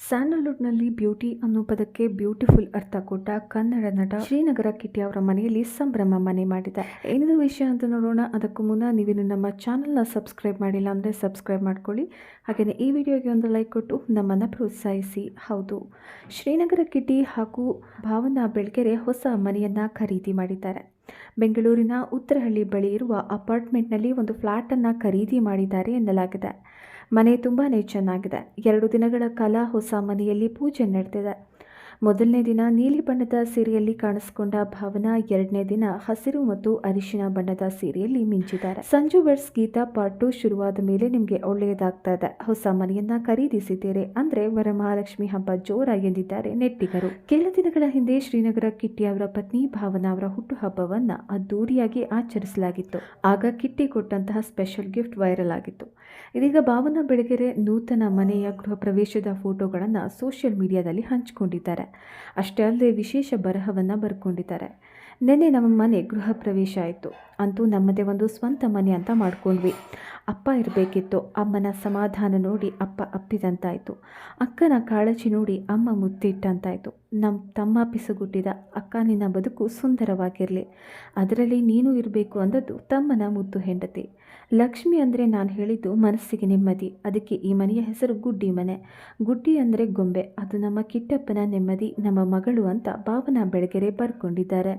ಸ್ಯಾಂಡಲ್ವುಡ್ನಲ್ಲಿ beauty ಅನ್ನೋ ಪದಕ್ಕೆ beautiful ಅರ್ಥ ಕೊಟ್ಟ ಕನ್ನಡ ನಟ ಶ್ರೀನಗರ ಕಿಟ್ಟಿ ಅವರ ಮನೆಯಲ್ಲಿ ಸಂಭ್ರಮ ಮನೆ ಮಾಡಿದೆ ಏನಿದು ವಿಷಯ ಅಂತ ನೋಡೋಣ. ಅದಕ್ಕೂ ಮುನ್ನ ನೀವೇನು ನಮ್ಮ ಚಾನಲ್ನ ಸಬ್ಸ್ಕ್ರೈಬ್ ಮಾಡಿಲ್ಲ ಅಂದರೆ ಸಬ್ಸ್ಕ್ರೈಬ್ ಮಾಡ್ಕೊಳ್ಳಿ. ಹಾಗೆಯೇ ಈ ವಿಡಿಯೋಗೆ ಒಂದು ಲೈಕ್ ಕೊಟ್ಟು ನಮ್ಮನ್ನು ಪ್ರೋತ್ಸಾಹಿಸಿ. ಹೌದು. ಶ್ರೀನಗರ ಕಿಟ್ಟಿ ಹಾಗೂ ಭಾವನಾ ಬೆಳಗೆರೆ ಹೊಸ ಮನೆಯನ್ನು ಖರೀದಿ ಮಾಡಿದ್ದಾರೆ. ಬೆಂಗಳೂರಿನ ಉತ್ತರಹಳ್ಳಿ ಬಳಿ ಇರುವ ಅಪಾರ್ಟ್ಮೆಂಟ್ನಲ್ಲಿ ಒಂದು ಫ್ಲ್ಯಾಟನ್ನು ಖರೀದಿ ಮಾಡಿದ್ದಾರೆ ಎನ್ನಲಾಗಿದೆ. ಮನೆ ತುಂಬಾ ಚೆನ್ನಾಗಿದೆ. ಎರಡು ದಿನಗಳ ಕಾಲ ಹೊಸ ಮನೆಯಲ್ಲಿ ಪೂಜೆ ನಡೆದಿದೆ. ಮೊದಲನೇ ದಿನ ನೀಲಿ ಬಣ್ಣದ ಸೀರೆಯಲ್ಲಿ ಕಾಣಿಸಿಕೊಂಡ ಭಾವನಾ, ಎರಡನೇ ದಿನ ಹಸಿರು ಮತ್ತು ಅರಿಶಿನ ಬಣ್ಣದ ಸೀರೆಯಲ್ಲಿ ಮಿಂಚಿದ್ದಾರೆ. Sanju weds Geetha part two ಶುರುವಾದ ಮೇಲೆ ನಿಮಗೆ ಒಳ್ಳೆಯದಾಗ್ತಾ ಇದೆ. ಹೊಸ ಮನೆಯನ್ನ ಖರೀದಿಸಿದ್ದೀರಿ ಅಂದ್ರೆ ವರಮಹಾಲಕ್ಷ್ಮಿ ಹಬ್ಬ ಜೋರ ಎಂದಿದ್ದಾರೆ ನೆಟ್ಟಿಗರು. ಕೆಲ ದಿನಗಳ ಹಿಂದೆ ಶ್ರೀನಗರ ಕಿಟ್ಟಿ ಅವರ ಪತ್ನಿ ಭಾವನಾ ಅವರ ಹುಟ್ಟುಹಬ್ಬವನ್ನ ಅದ್ದೂರಿಯಾಗಿ ಆಚರಿಸಲಾಗಿತ್ತು. ಆಗ ಕಿಟ್ಟಿ ಕೊಟ್ಟಂತಹ ಸ್ಪೆಷಲ್ ಗಿಫ್ಟ್ ವೈರಲ್ ಆಗಿತ್ತು. ಇದೀಗ ಭಾವನಾ ಬೆಳಗೆರೆ ನೂತನ ಮನೆಯ ಗೃಹ ಪ್ರವೇಶದ ಫೋಟೋಗಳನ್ನು ಸೋಷಿಯಲ್ ಮೀಡಿಯಾದಲ್ಲಿ ಹಂಚಿಕೊಂಡಿದ್ದಾರೆ. ಅಷ್ಟೇ ಅಲ್ಲದೆ ವಿಶೇಷ ಬರಹವನ್ನು ಬರ್ಕೊಂಡಿದ್ದಾರೆ. ನಿನ್ನೆ ನಮ್ಮ ಮನೆ ಗೃಹ ಪ್ರವೇಶ ಆಯಿತು. ಅಂತೂ ನಮ್ಮದೇ ಒಂದು ಸ್ವಂತ ಮನೆ ಅಂತ ಮಾಡ್ಕೊಂಡ್ವಿ. ಅಪ್ಪ ಇರಬೇಕಿತ್ತು. ಅಮ್ಮನ ಸಮಾಧಾನ ನೋಡಿ ಅಪ್ಪ ಅಪ್ಪಿದಂತಾಯಿತು. ಅಕ್ಕನ ಕಾಳಜಿ ನೋಡಿ ಅಮ್ಮ ಮುತ್ತಿಟ್ಟಂತಾಯಿತು. ನಮ್ಮ ತಮ್ಮ ಪಿಸುಗುಟ್ಟಿದ ಅಕ್ಕ ನಿನ್ನ ಬದುಕು ಸುಂದರವಾಗಿರಲಿ. ಅದರಲ್ಲಿ ನೀನು ಇರಬೇಕು ಅಂದದ್ದು ತಮ್ಮನ ಮುದ್ದು ಹೆಂಡತಿ. ಲಕ್ಷ್ಮಿ ಅಂದರೆ ನಾನು ಹೇಳಿದ್ದು ಮನಸ್ಸಿಗೆ ನೆಮ್ಮದಿ. ಅದಕ್ಕೆ ಈ ಮನೆಯ ಹೆಸರು ಗುಡ್ಡಿ ಮನೆ. ಗುಡ್ಡಿ ಅಂದರೆ ಗೊಂಬೆ. ಅದು ನಮ್ಮ ಕಿಟ್ಟಪ್ಪನ ನೆಮ್ಮದಿ, ನಮ್ಮ ಮಗಳು ಅಂತ ಭಾವನಾ ಬೆಳಗೆರೆ ಬರ್ಕೊಂಡಿದ್ದಾರೆ.